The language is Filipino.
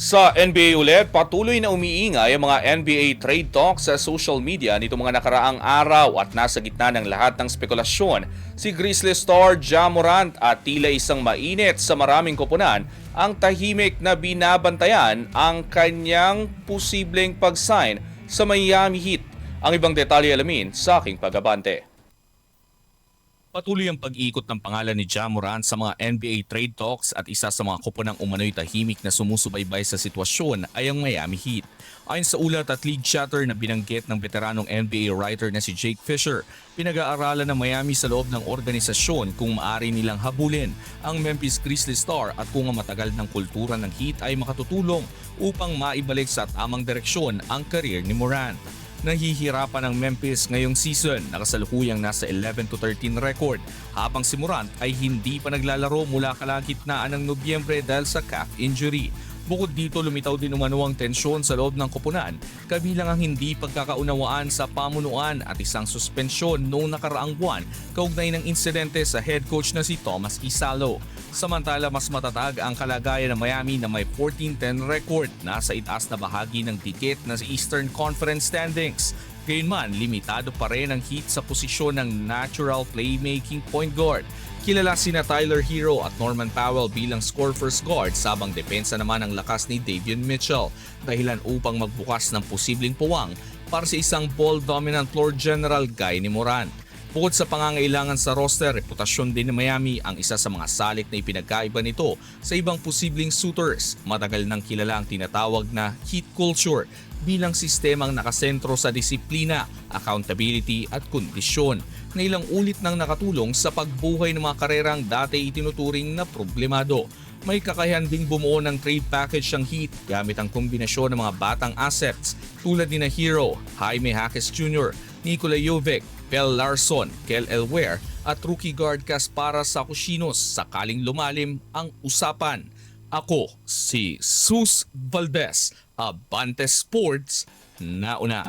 Sa NBA ulit, patuloy na umiingay ang mga NBA trade talks sa social media nito mga nakaraang araw at nasa gitna ng lahat ng spekulasyon. Si Grizzly star Ja Morant at tila isang mainit sa maraming koponan ang tahimik na binabantayan ang kanyang posibleng pag-sign sa Miami Heat. Ang ibang detalye alamin sa aking pagabante. Patuloy ang pag-ikot ng pangalan ni Ja Morant sa mga NBA trade talks at isa sa mga koponang umano'y tahimik na sumusubaybay sa sitwasyon ay ang Miami Heat. Ayon sa ulat at league chatter na binanggit ng veteranong NBA writer na si Jake Fisher, pinag-aaralan ng Miami sa loob ng organisasyon kung maaari nilang habulin ang Memphis Grizzlies star at kung ang matagal ng kultura ng Heat ay makatutulong upang maibalik sa tamang direksyon ang karir ni Morant nahihirapan ang Memphis ngayong season na kasalukuyang nasa 11 to 13 record habang si Morant ay hindi pa naglalaro mula kalagitnaan ng Nobyembre dahil sa calf injury. Bukod dito lumitaw din umano ang tensyon sa loob ng koponan kabilang ang hindi pagkakaunawaan sa pamunuan at isang suspensyon noong nakaraang buwan kaugnay ng insidente sa head coach na si Thomas Isalo. Samantala mas matatag ang kalagayan ng Miami na may 14-10 record nasa itaas na bahagi ng dikit na sa Eastern Conference standings. Gayunman, limitado pa rin ang Heat sa posisyon ng natural playmaking point guard. Kilala sina Tyler Hero at Norman Powell bilang score first guard sabang depensa naman ang lakas ni Davion Mitchell dahilan upang magbukas ng posibleng puwang para sa isang ball dominant floor general gay ni Morant. Bukod sa pangangailangan sa roster, reputasyon din ni Miami ang isa sa mga salik na ipinagkaiba nito sa ibang posibleng suitors. Matagal nang kilala ang tinatawag na heat culture bilang sistemang nakasentro sa disiplina, accountability at kondisyon na ilang ulit nang nakatulong sa pagbuhay ng mga karerang dati itinuturing na problemado. May kakayahan ding bumuo ng trade package ang Heat gamit ang kombinasyon ng mga batang assets tulad ni na Hero, Jaime Jaquez Jr., Nikola Jovic, Pel Larson, Kel Elware at rookie guard Kaspara Sakusinos sakaling lumalim ang usapan. Ako si Sus Valdez, Abante Sports, nauna.